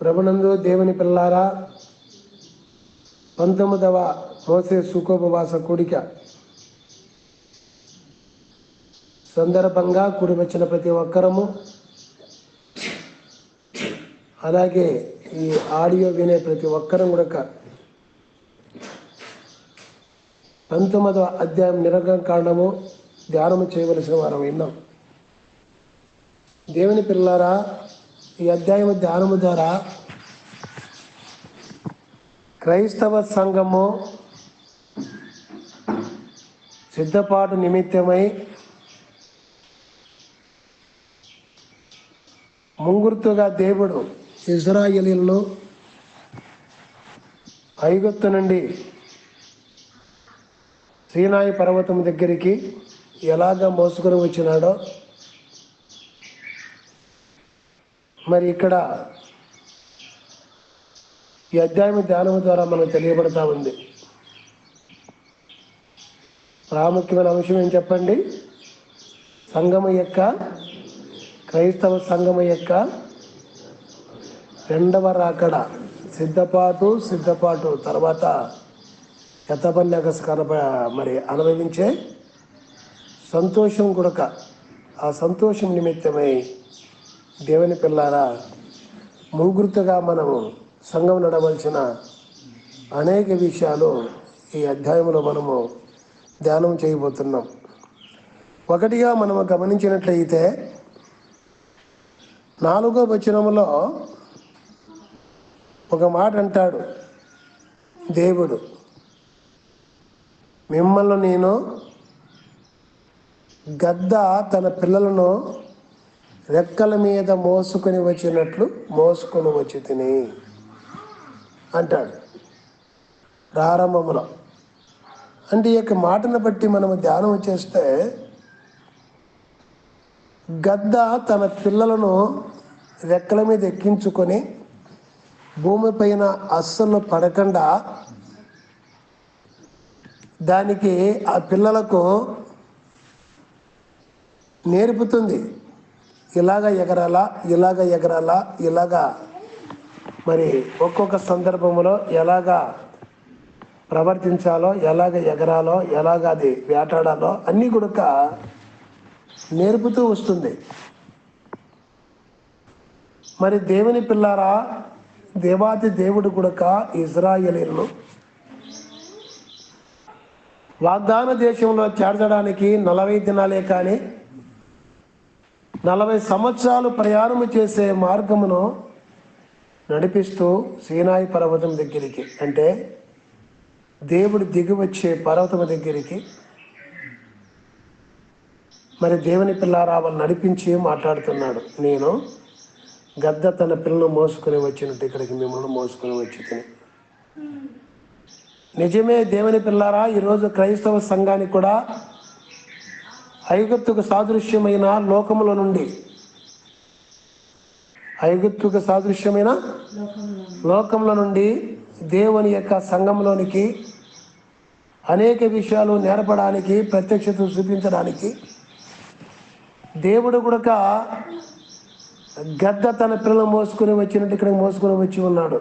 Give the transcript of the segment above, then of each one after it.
ప్రభునందు దేవుని పిల్లారా పంతొమ్మిదవ మోసే సుఖోపవాస కూడిక సందర్భంగా కూడి వచ్చిన ప్రతి ఒక్కరము అలాగే ఈ ఆడియో వినే ప్రతి ఒక్కరం కూడా పంతొమ్మిదవ అధ్యాయం నిరగం కారణము ధ్యానము చేయవలసిన వారం విన్నాం. దేవుని పిల్లారా ఈ అధ్యాయం ధ్యానము ద్వారా క్రైస్తవ సంఘము సిద్ధపాటు నిమిత్తమై ముంగుర్తుగా దేవుడు ఇజ్రాయేలీలను ఐగుప్తు నుండి శ్రీనాయి పర్వతం దగ్గరికి ఎలాగ మోసుకొని వచ్చినాడో మరి ఇక్కడ ఈ అధ్యాయం ధ్యానం ద్వారా మనకు తెలియబడతా ఉంది. ప్రాముఖ్యమైన అంశం ఏం చెప్పండి? సంగమ యొక్క క్రైస్తవ సంగమ యొక్క రెండవ రాకడ సిద్ధపాటు సిద్ధపాటు తర్వాత ఎత్తపల్లి కనప మరి అనుభవించే సంతోషం గుడక ఆ సంతోషం నిమిత్తమై దేవుని పిల్లారా ముంగుర్తుగా మనము సంఘం నడవలసిన అనేక విషయాలు ఈ అధ్యాయంలో మనము ధ్యానం చేయబోతున్నాం. ఒకటిగా మనము గమనించినట్లయితే నాలుగో వచనములో ఒక మాట అంటాడు దేవుడు. మిమ్మల్ని నేను గద్ద తన పిల్లలను రెక్కల మీద మోసుకొని వచ్చినట్లు మోసుకొని వచ్చి తిని అంటాడు. ప్రారంభంలో అంటే ఈ యొక్క మాటను బట్టి మనము ధ్యానం చేస్తే గద్ద తన పిల్లలను రెక్కల మీద ఎక్కించుకొని భూమిపైన అస్సలు పడకుండా దానికి ఆ పిల్లలకు నేర్పుతుంది. ఇలాగ ఎగరాలా ఇలాగ ఎగరాలా ఇలాగా. మరి ఒక్కొక్క సందర్భంలో ఎలాగా ప్రవర్తించాలో ఎలాగ ఎగరాలో ఎలాగ అది వేటాడాలో అన్నీ కూడా నేర్పుతూ వస్తుంది. మరి దేవుని పిల్లారా దేవాది దేవుడు గుడక ఇజ్రాయలీలను వాగ్దాన దేశంలో చేర్చడానికి నలభై దినాలే కానీ నలభై సంవత్సరాలు ప్రయాణము చేసే మార్గమును నడిపిస్తూ సీనాయి పర్వతం దగ్గరికి అంటే దేవుడు దిగి వచ్చే పర్వతం దగ్గరికి మరి దేవుని పిల్లారా వాళ్ళు నడిపించి మాట్లాడుతున్నాడు. నేను గద్ద తన పిల్లను మోసుకొని వచ్చినట్టు ఇక్కడికి మిమ్మల్ని మోసుకొని వచ్చి తిని నిజమే దేవుని పిల్లారా ఈరోజు క్రైస్తవ సంఘానికి కూడా ఐగుప్తుకు సాదృశ్యమైన లోకముల నుండి. ఐగుప్తుకు సాదృశ్యమైన లోకముల నుండి దేవుని యొక్క సంఘంలోనికి అనేక విషయాలు నేర్పడానికి ప్రత్యక్షత చూపించడానికి దేవుడు కూడా గద్ద తన పిల్లలు మోసుకొని వచ్చినట్టు ఇక్కడ మోసుకొని వచ్చి ఉన్నాడు.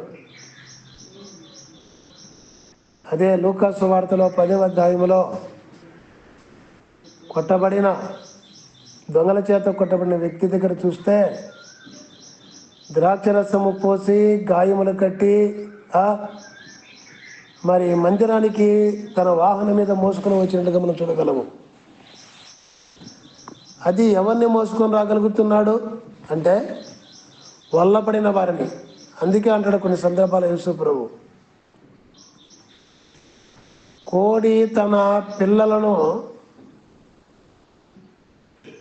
అదే లూకాసు వార్తలో పదవ అధ్యాయంలో కొట్టబడిన దొంగల చేత కొట్టబడిన వ్యక్తి దగ్గర చూస్తే ద్రాక్షరసము పోసి గాయములు కట్టి మరి మందిరానికి తన వాహనం మీద మోసుకొని వచ్చినట్టుగా మనం చూడగలము. అది ఎవరిని మోసుకొని రాగలుగుతున్నాడు అంటే వల్లపడిన వారిని. అందుకే అంటాడు కొన్ని సందర్భాలు యేసు ప్రభు. కోడి తన పిల్లలను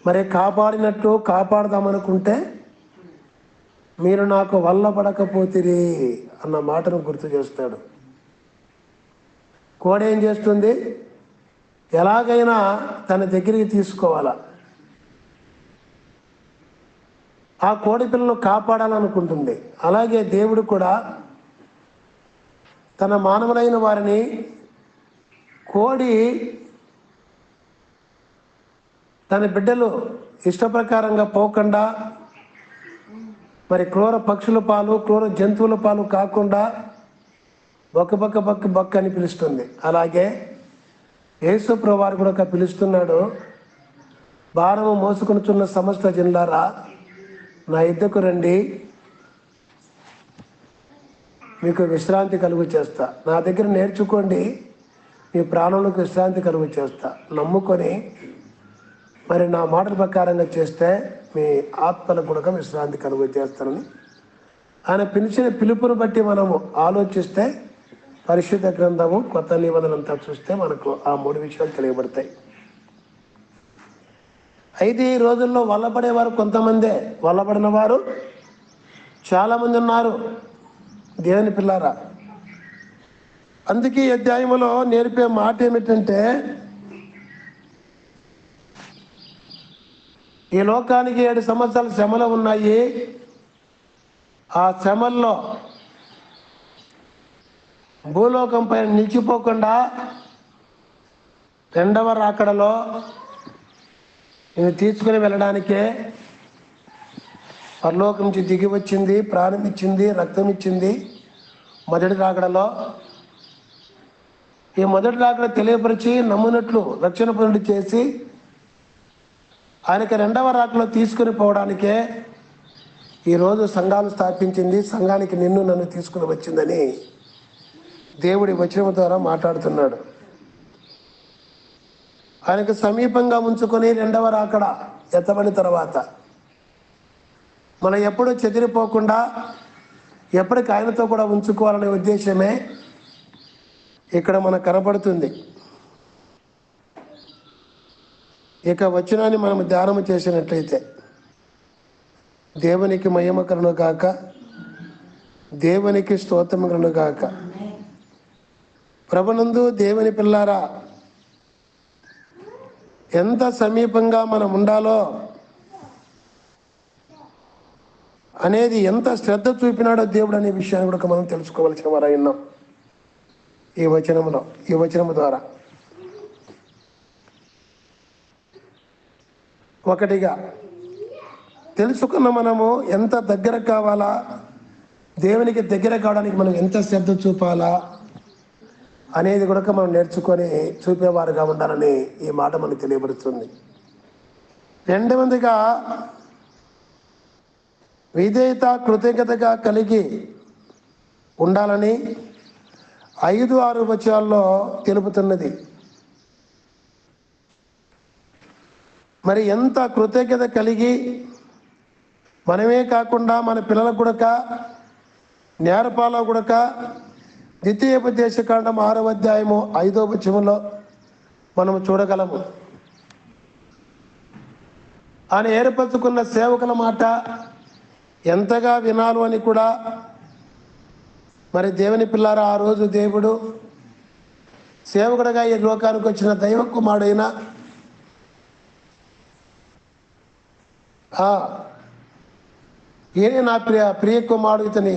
మరి కాపాడినట్టు కాపాడదామనుకుంటే మీరు నాకు వల్లపడకపోతిరి అన్న మాటను గుర్తు చేస్తాడు. కోడి ఏం చేస్తుంది? ఎలాగైనా తన దగ్గరికి తీసుకోవాలా. ఆ కోడి పిల్లను కాపాడాలనుకుంటుంది. అలాగే దేవుడు కూడా తన మానవులైన వారిని కోడి తన బిడ్డలు ఇష్టప్రకారంగా పోకుండా మరి క్రూర పక్షుల పాలు క్రూర జంతువుల పాలు కాకుండా బొక్క బొక్క బొక్క బొక్క అని పిలుస్తుంది. అలాగే యేసుప్రభు వారు కూడా ఒక పిలుస్తున్నాడు భారము మోసుకొనుచున్న సమస్త జిల్లారా నా ఇద్దకు రండి మీకు విశ్రాంతి కలుగు చేస్తా. నా దగ్గర నేర్చుకోండి మీ ప్రాణంలోకి విశ్రాంతి కలుగు చేస్తా. నమ్ముకొని మరి నా మాటల ప్రకారంగా చేస్తే మీ ఆత్మలకు కూడా విశ్రాంతి కలుగు చేస్తానని ఆయన పిలిచిన పిలుపును బట్టి మనము ఆలోచిస్తే పరిశుద్ధ గ్రంథము కొత్త నిబంధనలంతా చూస్తే మనకు ఆ మూడు విషయాలు తెలియబడతాయి. అయితే ఈ రోజుల్లో వల్లబడేవారు కొంతమందే. వల్లబడిన వారు చాలామంది ఉన్నారు. దేవుని పిల్లారా అందుకే ఈ అధ్యాయంలో నేర్పే మాట ఏమిటంటే ఈ లోకానికి ఏడు సంవత్సరాల శ్రమలు ఉన్నాయి. ఆ శ్రమల్లో భూలోకం పైన నిలిచిపోకుండా రెండవ రాకడలో నేను తీసుకుని వెళ్ళడానికే పరలోకం నుంచి దిగి వచ్చింది ప్రాణం ఇచ్చింది రక్తం ఇచ్చింది. మొదటి రాకడలో ఈ మొదటి రాకడ తెలియపరిచి నమ్మునట్లు రక్షణ పనులు చేసి ఆయనకి రెండవ రాకలో తీసుకుని పోవడానికే ఈరోజు సంఘాలు స్థాపించింది సంఘానికి నిన్ను నన్ను తీసుకుని వచ్చిందని దేవుడి వచనం ద్వారా మాట్లాడుతున్నాడు. ఆయనకు సమీపంగా ఉంచుకొని రెండవ రాకడ ఎత్తబడిన తర్వాత మనం ఎప్పుడూ చెదిరిపోకుండా ఎప్పటికి ఆయనతో కూడా ఉంచుకోవాలనే ఉద్దేశమే ఇక్కడ మనకు కనపడుతుంది. ఇక వచనాన్ని మనం ధ్యానం చేసినట్లయితే దేవునికి మయమకరణ కాక దేవునికి స్తోత్రమకరణ కాక ప్రభునందు దేవుని పిల్లారా ఎంత సమీపంగా మనం ఉండాలో అనేది ఎంత శ్రద్ధ చూపినాడో దేవుడు అనే విషయాన్ని కూడా మనం తెలుసుకోవాల్సిన వారై ఉన్నాం. ఈ వచనంలో ఈ వచనము ద్వారా. ఒకటిగా తెలుసుకున్న మనము ఎంత దగ్గర కావాలా దేవునికి దగ్గర కావడానికి మనం ఎంత శ్రద్ధ చూపాలా అనేది కూడా మనం నేర్చుకొని చూపేవారుగా ఉండాలని ఈ మాట మనకు తెలియబడుతుంది రెండవదిగా విధేయత కృతజ్ఞతగా కలిగి ఉండాలని ఐదు ఆరు వచనాల్లో తెలుపుతున్నది. మరి ఎంత కృతజ్ఞత కలిగి మనమే కాకుండా మన పిల్లలకు కూడా నేరపాల కూడక ద్వితీయోపదేశకాండం ఆరవ అధ్యాయము ఐదో వచనంలో మనము చూడగలము. ఆయన ఏర్పరచుకున్న సేవకుల మాట ఎంతగా వినాలు అని కూడా మరి దేవుని పిల్లారా ఆ రోజు దేవుడు సేవకుడుగా ఈ లోకానికి వచ్చిన దైవ కుమారుడైన ఏనే నా ప్రియ ప్రియ కుమారుడు ఇతని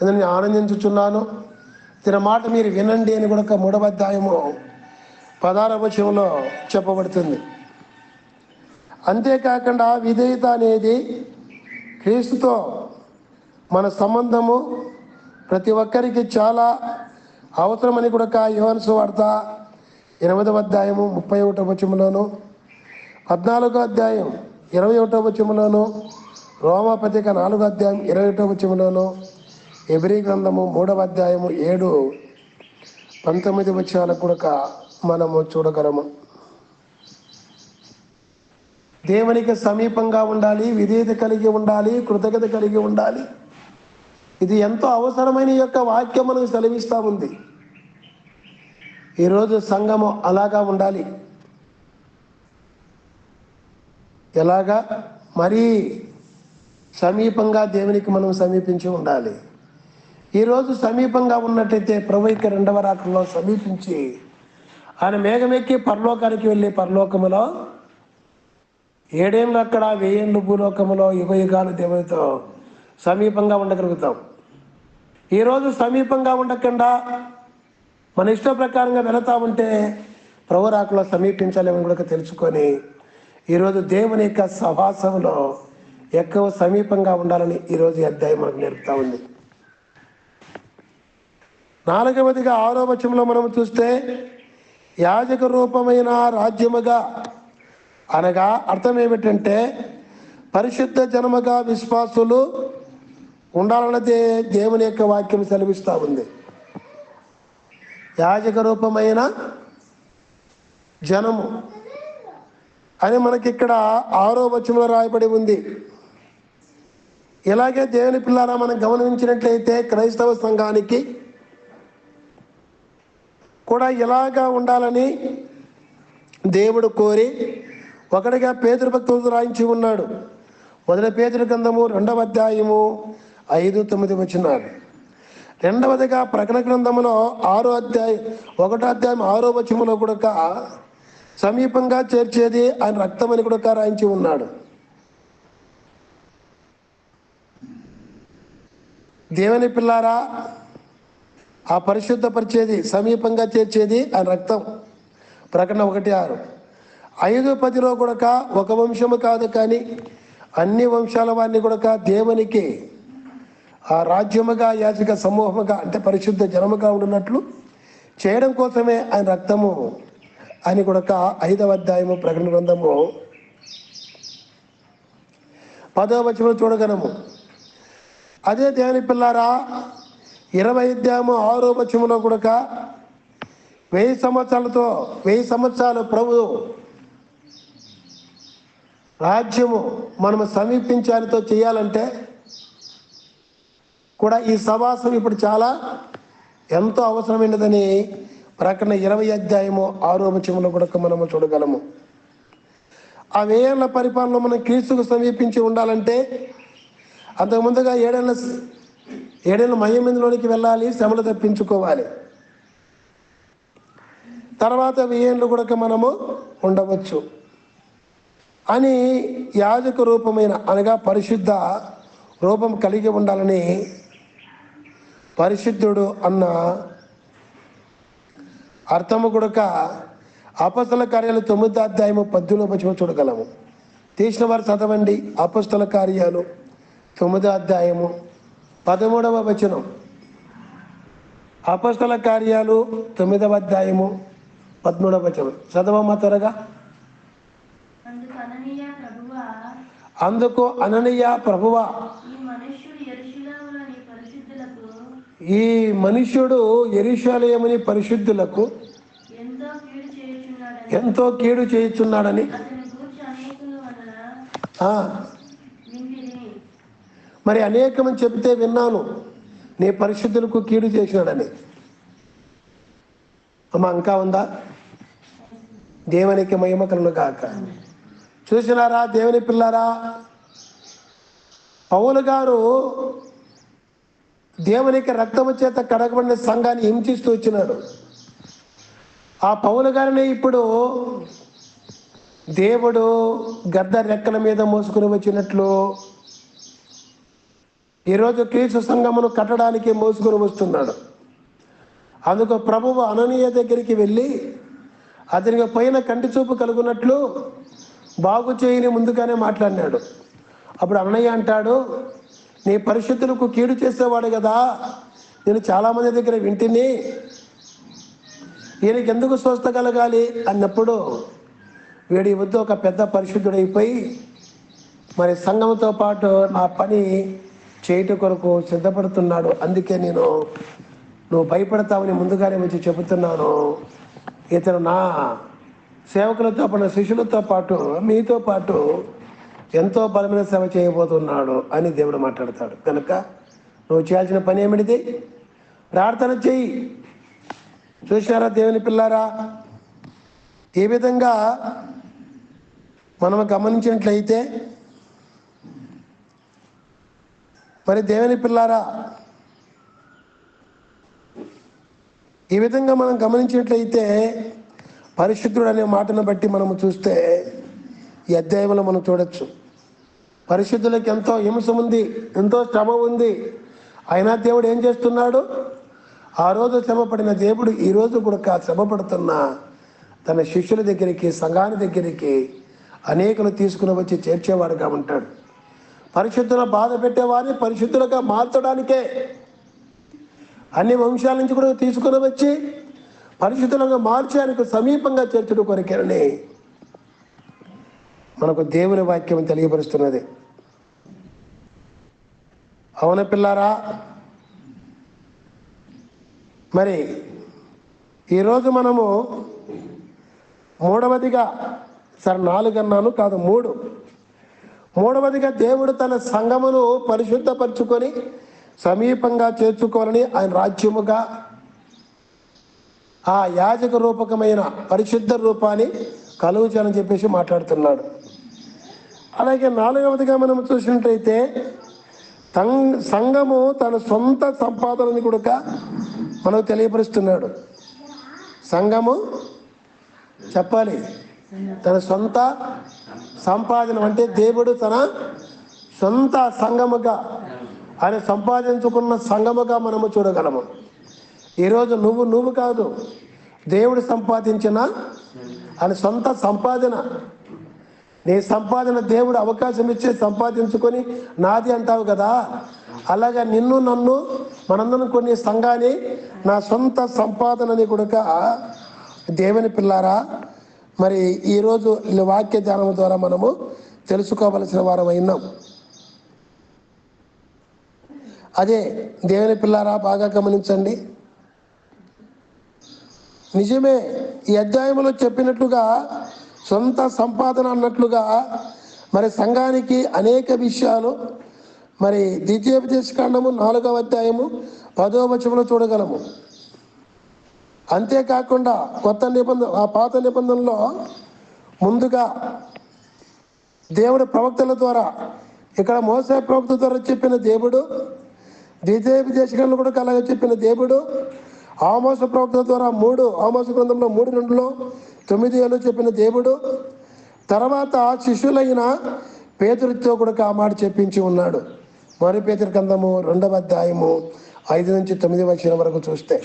ఇతని ఆనందించుచున్నాను. ఇతని మాట మీరు వినండి అని కూడా మూడవ అధ్యాయము పదార చెప్పబడుతుంది. అంతేకాకుండా విధేయత అనేది క్రీస్తుతో మన సంబంధము ప్రతి ఒక్కరికి చాలా అవసరమని కూడా యువన్స్ వార్త ఎనిమిదవ అధ్యాయము ముప్పై ఒకటవ వచనంలోను పద్నాలుగో అధ్యాయం ఇరవై ఒకటో వచనంలోను రోమాపత్రిక నాలుగో అధ్యాయం ఇరవై ఒకటో వచనంలోను ఎబ్రి గ్రంథము మూడవ అధ్యాయము ఏడు పంతొమ్మిది వచనాలకు కూడా మనము చూడగలము. దేవునికి సమీపంగా ఉండాలి విధేయత కలిగి ఉండాలి కృతజ్ఞత కలిగి ఉండాలి. ఇది ఎంతో అవసరమైన యొక్క వాక్యం మనకు సెలవిస్తూ ఉంది. ఈరోజు సంఘము అలాగా ఉండాలి. ఎలాగా? మరీ సమీపంగా దేవునికి మనం సమీపించి ఉండాలి. ఈరోజు సమీపంగా ఉన్నట్టయితే ప్రభుకి రెండవ రాకంలో సమీపించి ఆయన మేఘమెక్కి పరలోకానికి వెళ్ళి పరలోకములో ఏడేళ్ళు అక్కడ వెయ్యేళ్ళు భూలోకములో యుగ యుగాలు దేవునితో సమీపంగా ఉండగలుగుతాం. ఈరోజు సమీపంగా ఉండకుండా మన ఇష్ట ప్రకారంగా వెళతా ఉంటే ప్రభు రాకలో సమీపించాలేమని కూడా తెలుసుకొని ఈరోజు దేవుని యొక్క సవాసంలో ఎక్కువ సమీపంగా ఉండాలని ఈరోజు అధ్యాయం మనకు నేర్పుతా ఉంది. నాలుగవదిగా ఆరో వచనంలో మనం చూస్తే యాజక రూపమైన రాజ్యముగా అనగా అర్థం ఏమిటంటే పరిశుద్ధ జనముగా విశ్వాసులు ఉండాలన్నదే దేవుని యొక్క వాక్యం సెలవిస్తూ ఉంది. యాజక రూపమైన జనము అని మనకి ఇక్కడ ఆరో వచనంలో రాయబడి ఉంది. ఇలాగే దేవుని పిల్లారా మనం గమనించినట్లయితే క్రైస్తవ సంఘానికి కూడా ఇలాగా ఉండాలని దేవుడు కోరి ఒకటిగా పేదరి భక్తులు రాయించి ఉన్నాడు. మొదటి పేదరి గ్రంథము రెండవ అధ్యాయము ఐదు తొమ్మిది వచ్చినాడు రెండవదిగా ప్రకటన గ్రంథంలో ఆరో అధ్యాయం ఒకటో అధ్యాయం ఆరో వచములో కూడా సమీపంగా చేర్చేది ఆయన రక్తం అని కూడా రాయించి ఉన్నాడు. దేవుని పిల్లారా ఆ పరిశుద్ధపరిచేది సమీపంగా చేర్చేది ఆయన రక్తం. ప్రకటన ఒకటి ఆరు. ఐదు పదిలో కూడా ఒక వంశము కాదు కానీ అన్ని వంశాల వారిని కూడా దేవునికి ఆ రాజ్యముగా యాచక సమూహముగా అంటే పరిశుద్ధ జనముగా ఉన్నట్లు చేయడం కోసమే ఆయన రక్తము అని కూడా ఐదవ అధ్యాయము ప్రకటన గ్రంథము. పదవ వచనంలో చూడగలము. అదే దేవుని పిల్లారా ఇరవై అధ్యాయము ఆరో వచనంలో కూడా వెయ్యి సంవత్సరాలతో వెయ్యి సంవత్సరాలు ప్రభు రాజ్యము మనము సమీపించాలితో చేయాలంటే కూడా ఈ సవాసం ఇప్పుడు చాలా ఎంతో అవసరమైనదని ప్రకటన ఇరవై అధ్యాయము ఆరో వచనంలో కూడా మనము చూడగలము. ఆ వేయేళ్ళ పరిపాలన మనం క్రీస్తుకు సమీపించి ఉండాలంటే అంతకు ముందుగా ఏడేళ్ళ ఏడేళ్ళ మహిమందులోనికి వెళ్ళాలి శ్రమలు తప్పించుకోవాలి. తర్వాత వేయన్లు కూడా మనము ఉండవచ్చు. అని యాజక రూపమైన అనగా పరిశుద్ధ రూపం కలిగి ఉండాలని పరిశుద్ధుడు అన్న అర్థము కూడక అపస్తల కార్యాలు తొమ్మిది అధ్యాయము పద్దులో వచ్చి చూడగలము. తీసిన వారు చదవండి అపస్తల కార్యాలు తొమ్మిదో అధ్యాయము పదమూడవ వచనం. అపస్తల కార్యాలు తొమ్మిదవ అధ్యాయము పదమూడవ వచనం. చదవమ్మా త్వరగా? అందుకు అననీయ ప్రభువా అందుకు అననీయ ప్రభువ ఈ మనుష్యుడు యెరూషలేములోని పరిశుద్ధులకు ఈ మనుష్యుడు ఎరుషాలయముని పరిశుద్ధులకు ఎంతో కీడు చేయుచున్నాడని మరి అనేకమని చెబితే విన్నాను నీ పరిశుద్ధులకు కీడు చేసినాడని. అమ్మ ఇంకా ఉందా? దేవునికి మహిమ కలును కాక చూసినారా దేవుని పిల్లారా? పౌలు గారు దేవునికి రక్తము చేత కడగబడిన సంఘాన్ని హింసిస్తూ వచ్చినాడు. ఆ పౌలు గారిని ఇప్పుడు దేవుడు గద్ద రెక్కల మీద మోసుకుని వచ్చినట్లు ఈరోజు క్రీస్తు సంఘమును కట్టడానికి మోసుకొని వస్తున్నాడు. అందుకు ప్రభువు అననీయ దగ్గరికి వెళ్ళి అతనికి పైన కంటి చూపు కలుగున్నట్లు బాగు చేయని ముందుగానే మాట్లాడినాడు. అప్పుడు అన్నయ్య అంటాడు నీ పరిస్థితులకు కీడు చేసేవాడు కదా. నేను చాలామంది దగ్గర వింటిని. ఈయనకి ఎందుకు స్వస్థ కలగాలి అన్నప్పుడు వీడి వద్ద ఒక పెద్ద పరిశుద్ధుడైపోయి మరి సంఘంతో పాటు నా పని చేయటం కొరకు సిద్ధపడుతున్నాడు. అందుకే నేను నువ్వు భయపడతావని ముందుగానే వచ్చి చెబుతున్నాను. ఇతను నా సేవకులతో పాటు శిష్యులతో పాటు మీతో పాటు ఎంతో బలమైన సేవ చేయబోతున్నాడు అని దేవుడు మాట్లాడతాడు. కనుక నువ్వు చేయాల్సిన పని ఏమిటిది? ప్రార్థన చెయ్యి చూసినారా దేవుని పిల్లారా? ఈ విధంగా మనం గమనించినట్లయితే మరి దేవుని పిల్లారా ఈ విధంగా మనం గమనించినట్లయితే పరిశుద్ధుడు అనే మాటను బట్టి మనము చూస్తే ఈ అధ్యాయంలో మనం చూడొచ్చు. పరిశుద్ధులకు ఎంతో హింస ఉంది ఎంతో శ్రమ ఉంది. అయినా దేవుడు ఏం చేస్తున్నాడు? ఆ రోజు శ్రమపడిన దేవుడు ఈరోజు కూడా కూడా శ్రమపడుతున్న తన శిష్యుల దగ్గరికి సంఘాని దగ్గరికి అనేకులు తీసుకుని వచ్చి చేర్చేవాడుగా ఉంటాడు. పరిశుద్ధుల బాధ పెట్టేవారిని పరిశుద్ధులుగా మార్చడానికే అన్ని వంశాల నుంచి కూడా తీసుకుని వచ్చి పరిశుద్ధులుగా మార్చి ఆయనకు సమీపంగా చేర్చడం కొరికేనని మనకు దేవుని వాక్యం తెలియపరుస్తున్నది. అవున పిల్లారా? మరి ఈరోజు మనము మూడవదిగా సరే నాలుగు అన్నాను కాదు మూడు. మూడవదిగా దేవుడు తన సంఘమును పరిశుద్ధపరచుకొని సమీపంగా చేర్చుకోవాలని ఆయన రాజ్యముగా ఆ యాజక రూపకమైన పరిశుద్ధ రూపాన్ని కలుగుచాలని చెప్పేసి మాట్లాడుతున్నాడు. అలాగే నాలుగవదిగా మనం చూసినట్టయితే తం- సంఘము తన సొంత సంపాదనని కూడా మనకు తెలియపరుస్తున్నాడు. సంఘము చెప్పాలి తన సొంత సంపాదన అంటే దేవుడు తన సొంత సంఘముగా ఆయన సంపాదించుకున్న సంఘముగా మనము చూడగలము. ఈరోజు నువ్వు నువ్వు కాదు దేవుడు సంపాదించిన ఆయన సొంత సంపాదన నీ సంపాదన దేవుడు అవకాశం ఇచ్చి సంపాదించుకొని నాది అంటావు కదా? అలాగా నిన్ను నన్ను మనందరం కొన్ని సంఘాన్ని నా సొంత సంపాదనని కొడుక దేవుని పిల్లారా మరి ఈరోజు వాక్య ధ్యానం ద్వారా మనము తెలుసుకోవలసిన వారం అయినాం అదే దేవుని పిల్లారా బాగా గమనించండి. నిజమే ఈ అధ్యాయంలో చెప్పినట్లుగా సొంత సంపాదన అన్నట్లుగా మరి సంఘానికి అనేక విషయాలు మరి ద్వితీయోపదేశకాండము నాలుగవ అధ్యాయము పదవ వచనంలో చూడగలము. అంతేకాకుండా కొత్త నిబంధన ఆ పాత నిబంధనలో ముందుగా దేవుడు ప్రవక్తల ద్వారా ఇక్కడ మోసే ప్రవక్త ద్వారా చెప్పిన దేవుడు ద్వితీయోపదేశకాండలో కూడా అలాగే చెప్పిన దేవుడు ఆమోస ప్రవక్త ద్వారా మూడు ఆమోస గ్రంథంలో మూడు రెండులో తొమ్మిది ఏళ్ళు చెప్పిన దేవుడు తర్వాత శిష్యులైన పేతురితో కూడా ఆ మాట చెప్పించి ఉన్నాడు. మరి పేతురి గ్రంథము రెండవ అధ్యాయము ఐదు నుంచి తొమ్మిది వచ్చిన వరకు చూస్తే.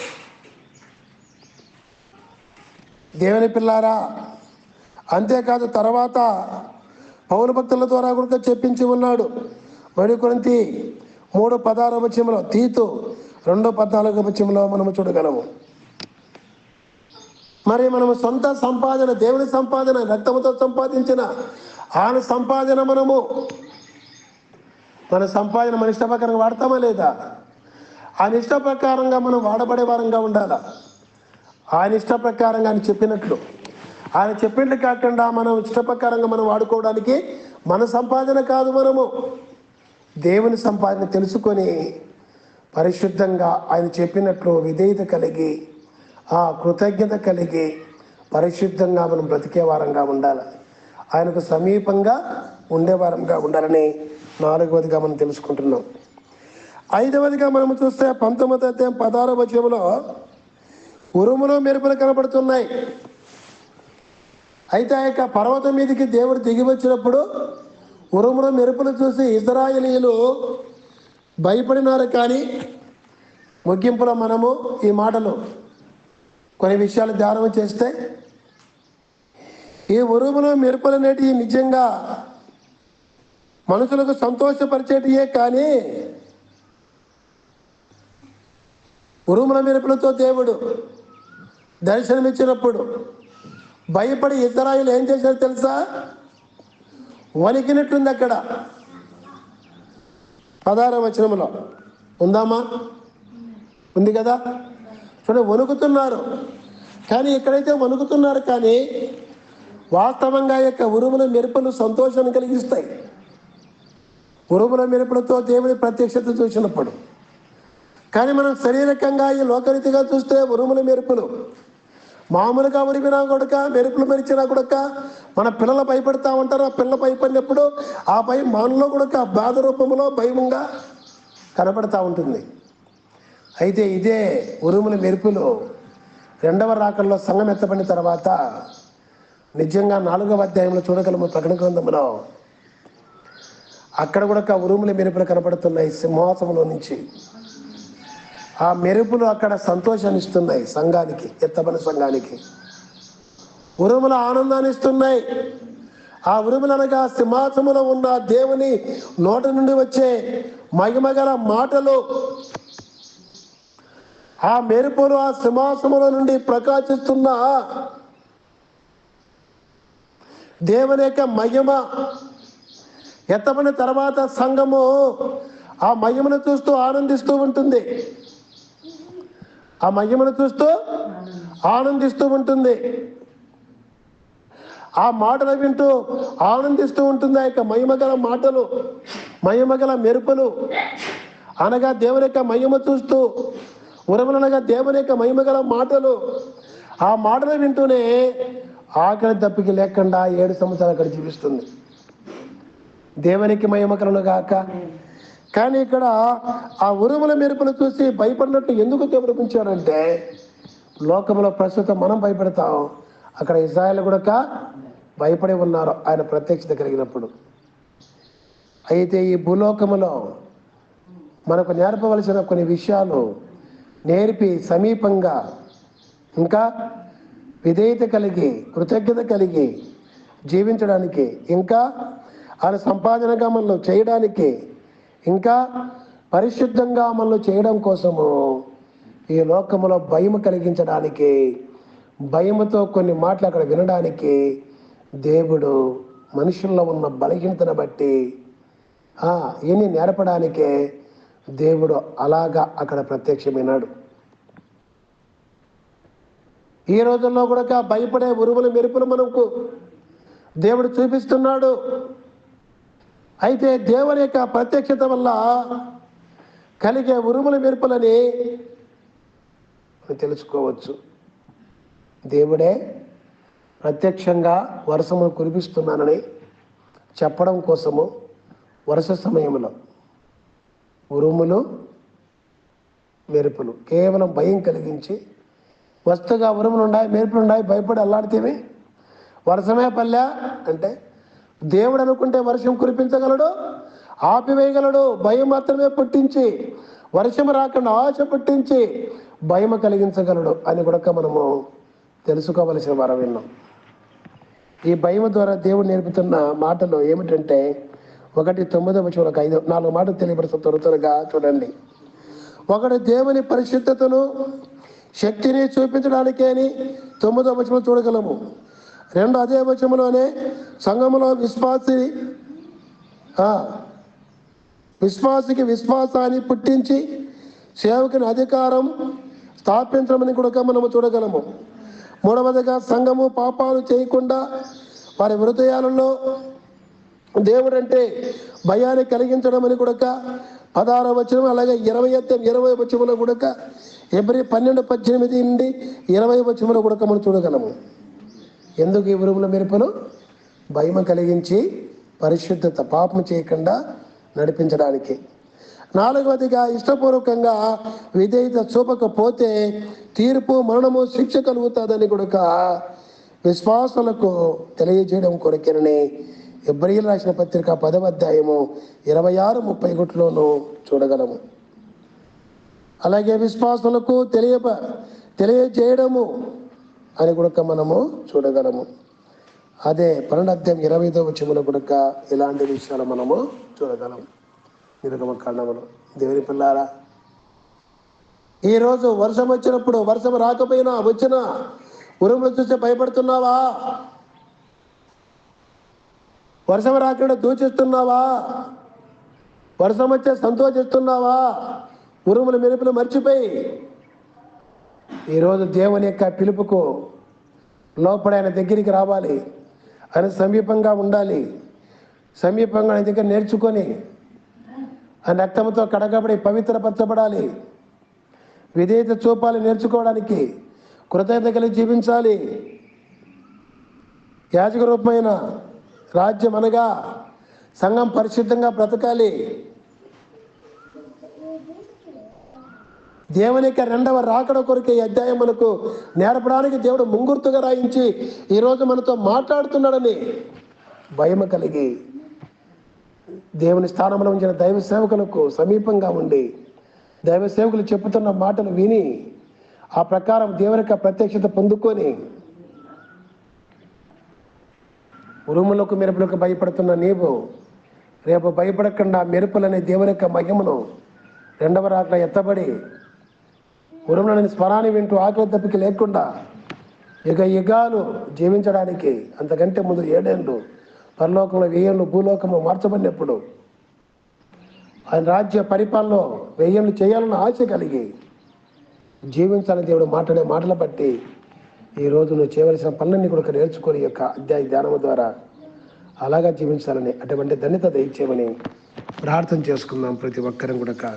దేవుని పిల్లారా అంతేకాదు తర్వాత పౌరు భక్తుల ద్వారా కూడా చెప్పించి ఉన్నాడు. మరి కొంత మూడు పదహారు పశ్చిమలో తీతు రెండో పద్నాలుగు పశ్చిమలో మనము చూడగలము. మరి మనము సొంత సంపాదన దేవుని సంపాదన రక్తముతో సంపాదించిన ఆయన సంపాదన మనము మన సంపాదన మన ఇష్ట ప్రకారంగా వాడతామా లేదా? ఆయన ఇష్ట ప్రకారంగా మనం వాడబడే వారంగా ఉండాలా? ఆయన ఇష్ట ప్రకారంగా ఆయన చెప్పినట్లు. ఆయన చెప్పినట్లు కాకుండా మనం ఇష్ట ప్రకారంగా మనం వాడుకోవడానికి మన సంపాదన కాదు మనము. దేవుని సంపాదన తెలుసుకొని పరిశుద్ధంగా ఆయన చెప్పినట్లు విధేయత కలిగి ఆ కృతజ్ఞత కలిగి పరిశుద్ధంగా మనం బ్రతికే వారంగా ఉండాలి. ఆయనకు సమీపంగా ఉండేవారంగా ఉండాలని నాలుగవదిగా మనం తెలుసుకుంటున్నాం. ఐదవదిగా మనం చూస్తే పంతొమ్మిది అధ్యాయం పదహారవ వచనంలో ఉరుములు మెరుపులు కనబడుతున్నాయి. అయితే ఆ యొక్క పర్వతం మీదకి దేవుడు దిగి వచ్చినప్పుడు ఉరుములు మెరుపులు చూసి ఇజ్రాయలీలు భయపడినారు కానీ ముగింపులో మనము ఈ మాటలు కొన్ని విషయాలు ధ్యానం చేస్తే ఈ ఉరుములు మెరుపులనేటివి నిజంగా మనుషులకు సంతోషపరిచేటియే కానీ ఉరుముల మెరుపులతో దేవుడు దర్శనమిచ్చినప్పుడు భయపడి ఇతరాయిలు ఏం చేశారు తెలుసా? వణికినట్టుంది అక్కడ. పదార వచనంలో ఉందామా? ఉంది కదా? చూడండి వణుకుతున్నారు. కానీ ఇక్కడైతే వణుకుతున్నారు కానీ వాస్తవంగా యొక్క ఉరుముల మెరుపులు సంతోషాన్ని కలిగిస్తాయి. ఉరుముల మెరుపులతో దేవుని ప్రత్యక్షత చూసినప్పుడు. కానీ మనం శరీరకంగా ఈ లోకరీతిగా చూస్తే ఉరుముల మెరుపులు మామూలుగా ఉరిమినా కొడక మెరుపులు మెరిచినా కొడక మన పిల్లలు భయపడతా ఉంటారు. ఆ పిల్లలు భయపడినప్పుడు ఆ భయం మనలో కూడా బాధ రూపంలో భయముగా కనపడతా ఉంటుంది. అయితే ఇదే ఉరుముల మెరుపులు రెండవ రాకల్లో సంఘం ఎత్తబడిన తర్వాత నిజంగా నాలుగవ అధ్యాయంలో చూడగలము ప్రకటన గ్రంథంలో అక్కడ కూడా ఉరుముల మెరుపులు కనపడుతున్నాయి సింహాసంలో నుంచి. ఆ మెరుపులు అక్కడ సంతోషాన్ని ఇస్తున్నాయి సంఘానికి ఎత్తబడిన సంఘానికి. ఉరుముల ఆనందాన్ని ఇస్తున్నాయి ఆ ఉరుములు అనగా సింహాసములో ఉన్న దేవుని నోట నుండి వచ్చే మహిమగల మాటలు. ఆ మెరుపులు ఆ సింహాసముల నుండి ప్రకాశిస్తున్న దేవుని యొక్క మహిమ. ఎత్తబడిన తర్వాత సంఘము ఆ మహిమను చూస్తూ ఆనందిస్తూ ఉంటుంది. ఆ మహిమను చూస్తూ ఆనందిస్తూ ఉంటుంది. ఆ మాటలు వింటూ ఆనందిస్తూ ఉంటుంది ఆ యొక్క మహిమగల మాటలు మహిమగల మెరుపులు. అనగా దేవుని యొక్క మహిమ చూస్తూ ఉరమలనగా దేవుని యొక్క మహిమగల మాటలు. ఆ మాటలు వింటూనే ఆకలి దప్పికి లేకుండా ఏడు సంవత్సరాలు అక్కడ జీవిస్తుంది దేవునికి మహిమకలను కాక కానీ ఇక్కడ ఆ ఉరుముల మెరుపులు చూసి భయపడినట్టు ఎందుకు దేవుడు ఉంచాడంటే లోకంలో ప్రస్తుతం మనం భయపడతాం. అక్కడ ఇజ్రాయల్ కూడా భయపడి ఉన్నారు ఆయన ప్రత్యక్షత కలిగినప్పుడు. అయితే ఈ భూలోకములో మనకు నేర్పవలసిన కొన్ని విషయాలు నేర్పి సమీపంగా ఇంకా విధేయత కలిగి కృతజ్ఞత కలిగి జీవించడానికి ఇంకా ఆయన సంపాదనగా గమనంలో చేయడానికి ఇంకా పరిశుద్ధంగా అమలు చేయడం కోసము ఈ లోకములో భయం కలిగించడానికి భయముతో కొన్ని మాటలు అక్కడ వినడానికి దేవుడు మనుషుల్లో ఉన్న బలహీనతను బట్టి ఆ, నేర్పడానికే దేవుడు అలాగా అక్కడ ప్రత్యక్షమైనాడు. ఈ రోజుల్లో కూడా భయపడే ఉరుములు మెరుపులు మనకు దేవుడు చూపిస్తున్నాడు. అయితే దేవుని యొక్క ప్రత్యక్షత వల్ల కలిగే ఉరుముల మెరుపులని తెలుసుకోవచ్చు. దేవుడే ప్రత్యక్షంగా వర్షములు కురిపిస్తున్నానని చెప్పడం కోసము వరుస సమయంలో ఉరుములు మెరుపులు కేవలం భయం కలిగించి వస్తుగా ఉరుములు ఉన్నాయి మెరుపులు ఉన్నాయి భయపడి అల్లాడితేవి వర్షమే పల్లె అంటే దేవుడు అనుకుంటే వర్షం కురిపించగలడు ఆపివేయగలడు భయం మాత్రమే పుట్టించి వర్షం రాకుండా ఆశ పుట్టించి భయం కలిగించగలడు అని కూడా మనము తెలుసుకోవలసిన వారం విన్నాం. ఈ భయం ద్వారా దేవుడు నేర్పుతున్న మాటలు ఏమిటంటే ఒకటి తొమ్మిదవ వచనం ఐదు నాలుగు మాటలు తెలియపరుస్తా త్వర త్వరగా చూడండి. ఒకటి దేవుని పరిశుద్ధతను శక్తిని చూపించడానికే అని తొమ్మిదవ వచనం చూడగలము. రెండు అదే వచనంలోనే సంఘములో విశ్వాసి విశ్వాసికి విశ్వాసాన్ని పుట్టించి సేవకుని అధికారం స్థాపించమని కూడా మనము చూడగలము. మూడవదిగా సంఘము పాపాలు చేయకుండా వారి హృదయాలలో దేవుడు అంటే భయాన్ని కలిగించడం అని కూడా పదహారవ వచనం అలాగే ఇరవై అత్యం ఇరవై వచనంలో కూడా ఎబ్రి పన్నెండు పద్దెనిమిది నుండి ఇరవై వచనంలో కూడా మనం చూడగలము. ఎందుకు ఈ ఉరుముల మెరుపులు? భయం కలిగించి పరిశుద్ధత పాపం చేయకుండా నడిపించడానికి. నాలుగవదిగా ఇష్టపూర్వకంగా విధేయత చూపకపోతే తీర్పు మరణము శిక్ష కలుగుతుందని కొడుక విశ్వాసులకు తెలియజేయడం కొరకేనని ఎబ్రిల్ రాసిన పత్రిక పదవ అధ్యాయము ఇరవై ఆరు ముప్పై ఒకటిలోనూ చూడగలము. అలాగే విశ్వాసులకు తెలియ తెలియజేయడము అని కూడా మనము చూడగలము. అదే పన్నెండు అధ్యాయం ఇరవై ఐదో వచ్చములో కూడా ఇలాంటి విషయాలు మనము చూడగలం నిరుగమ కాండములు. దేవుని పిల్లారా ఈరోజు వర్షం వచ్చినప్పుడు వర్షం రాకపోయినా వచ్చినా ఉరుములు చూసి భయపడుతున్నావా? వర్షం రాకుండా దూచిస్తున్నావా వర్షం వచ్చే సంతోషిస్తున్నావా? ఉరుములు మెరుపులు మర్చిపోయి ఈరోజు దేవుని యొక్క పిలుపుకు లోపల ఆయన దగ్గరికి రావాలి. ఆయన సమీపంగా ఉండాలి. సమీపంగా ఆయన దగ్గర నేర్చుకొని ఆ రక్తంతో కడగబడి పవిత్రపరచబడాలి. విధేయత చూపాలి నేర్చుకోవడానికి కృతజ్ఞత కలిగి జీవించాలి. యాజక రూపమైన రాజ్యం అనగా సంఘం పరిశుద్ధంగా బ్రతకాలి. దేవుని యొక్క రెండవ రాకడ కొరకు ఈ అధ్యాయం మనకు నేర్పడానికి దేవుడు ముంగుర్తుగా రాయించి ఈరోజు మనతో మాట్లాడుతున్నాడని భయం కలిగి దేవుని స్థానంలో ఉంచిన దైవ సేవకులకు సమీపంగా ఉండి దైవ సేవకులు చెప్పుతున్న మాటలు విని ఆ ప్రకారం దేవుని యొక్క ప్రత్యక్షత పొందుకొని ఉరుములకు మెరుపులకు భయపడుతున్న నీవు రేపు భయపడకుండా మెరుపులనే దేవుని యొక్క మహిమను రెండవ రాట్ల ఎత్తబడి ఉరుములని స్వరాన్ని వింటూ ఆకలి తప్పికి లేకుండా యుగ యుగాలు జీవించడానికి అంతకంటే ముందు ఏడేళ్ళు పరలోకంలో వెయ్యేళ్ళు భూలోకంలో మార్చబడినప్పుడు ఆయన రాజ్య పరిపాలనలో వెయ్యేళ్ళు చేయాలన్న ఆశ కలిగి జీవించాలని దేవుడు మాట్లాడే మాటలు బట్టి ఈ నువ్వు చేయవలసిన పనులన్నీ కూడా నేర్చుకొని యొక్క అధ్యాయ ధ్యానం ద్వారా అలాగా జీవించాలని అటువంటి ధన్యత దయచేయమని ప్రార్థన చేసుకుందాం ప్రతి ఒక్కరం కూడా